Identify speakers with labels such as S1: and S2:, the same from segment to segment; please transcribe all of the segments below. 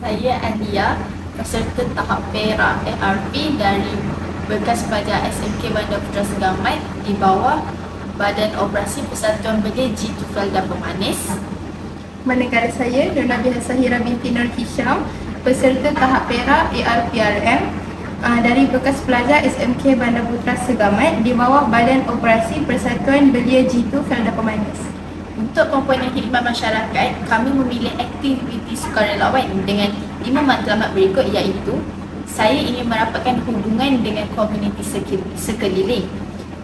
S1: Saya Alia, peserta tahap Perak ARP dari bekas pelajar SMK Bandar Putra Segamat di bawah Badan Operasi Persatuan Belia G Felda Pemanis.
S2: Nama negara saya Nona Biha Sahira binti Nur Hisham peserta tahap Perak ARPRM uh, dari bekas pelajar SMK Bandar Putra Segamat di bawah Badan Operasi Persatuan Belia G2 Felda Pemanis.
S1: Untuk komponen khidmat masyarakat, kami memilih aktiviti sukarelawan dengan lima matlamat berikut iaitu saya ingin merapatkan hubungan dengan komuniti sekeliling.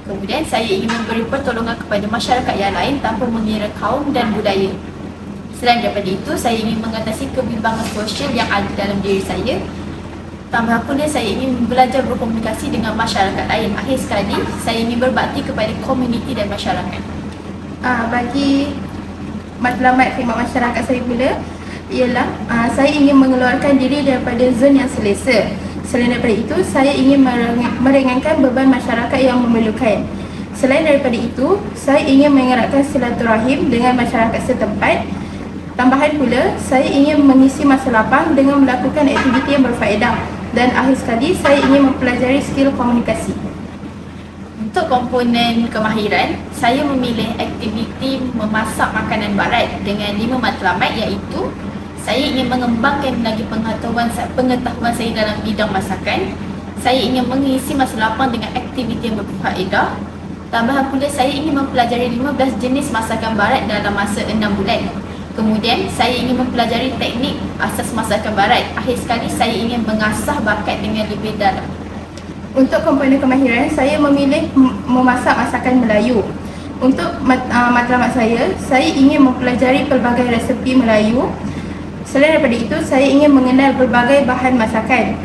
S1: Kemudian saya ingin memberi pertolongan kepada masyarakat yang lain tanpa mengira kaum dan budaya. Selain daripada itu, saya ingin mengatasi kebimbangan sosial yang ada dalam diri saya. Tambah pula saya ingin belajar berkomunikasi dengan masyarakat lain. Akhir sekali, saya ingin berbakti kepada komuniti dan masyarakat.
S2: Uh, bagi matlamat khidmat masyarakat saya pula ialah uh, saya ingin mengeluarkan diri daripada zon yang selesa. Selain daripada itu, saya ingin meringankan beban masyarakat yang memerlukan. Selain daripada itu, saya ingin mengeratkan silaturahim dengan masyarakat setempat. Tambahan pula, saya ingin mengisi masa lapang dengan melakukan aktiviti yang berfaedah. Dan akhir sekali, saya ingin mempelajari skill komunikasi.
S1: Untuk komponen kemahiran, saya memilih aktiviti memasak makanan barat dengan lima matlamat iaitu saya ingin mengembangkan lagi pengetahuan pengetahuan saya dalam bidang masakan. Saya ingin mengisi masa lapang dengan aktiviti yang berfaedah. Tambahan pula saya ingin mempelajari 15 jenis masakan barat dalam masa 6 bulan. Kemudian saya ingin mempelajari teknik asas masakan barat. Akhir sekali saya ingin mengasah bakat dengan lebih dalam.
S2: Untuk komponen kemahiran, saya memilih mem- memasak masakan Melayu. Untuk uh, matlamat saya, saya ingin mempelajari pelbagai resepi Melayu. Selain daripada itu, saya ingin mengenal berbagai bahan masakan.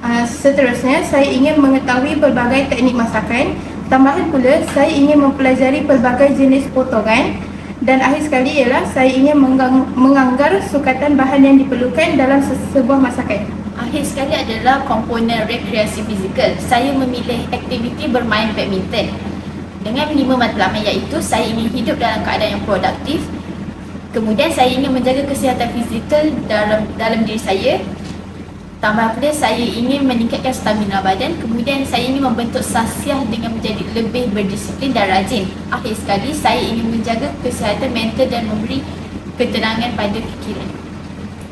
S2: Uh, seterusnya, saya ingin mengetahui pelbagai teknik masakan. Tambahan pula, saya ingin mempelajari pelbagai jenis potongan. Dan akhir sekali ialah saya ingin menganggar sukatan bahan yang diperlukan dalam se- sebuah masakan.
S1: Akhir sekali adalah komponen rekreasi fizikal. Saya memilih aktiviti bermain badminton. Dengan lima matlamat iaitu saya ingin hidup dalam keadaan yang produktif. Kemudian saya ingin menjaga kesihatan fizikal dalam dalam diri saya. Tambah pula saya ingin meningkatkan stamina badan. Kemudian saya ingin membentuk sasiah dengan menjadi lebih berdisiplin dan rajin. Akhir sekali saya ingin menjaga kesihatan mental dan memberi ketenangan pada fikiran.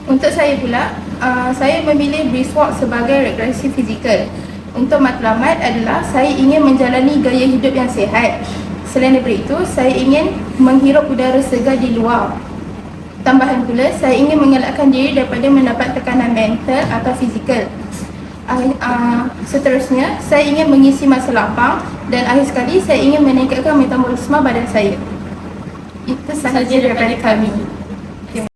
S2: Untuk saya pula, uh, saya memilih brisk walk sebagai rekreasi fizikal. Untuk matlamat adalah saya ingin menjalani gaya hidup yang sihat. Selain daripada itu, saya ingin menghirup udara segar di luar. Tambahan pula, saya ingin mengelakkan diri daripada mendapat tekanan mental atau fizikal. Uh, uh, seterusnya, saya ingin mengisi masa lapang dan akhir sekali saya ingin meningkatkan metabolisme badan saya. Itu sahaja daripada kami.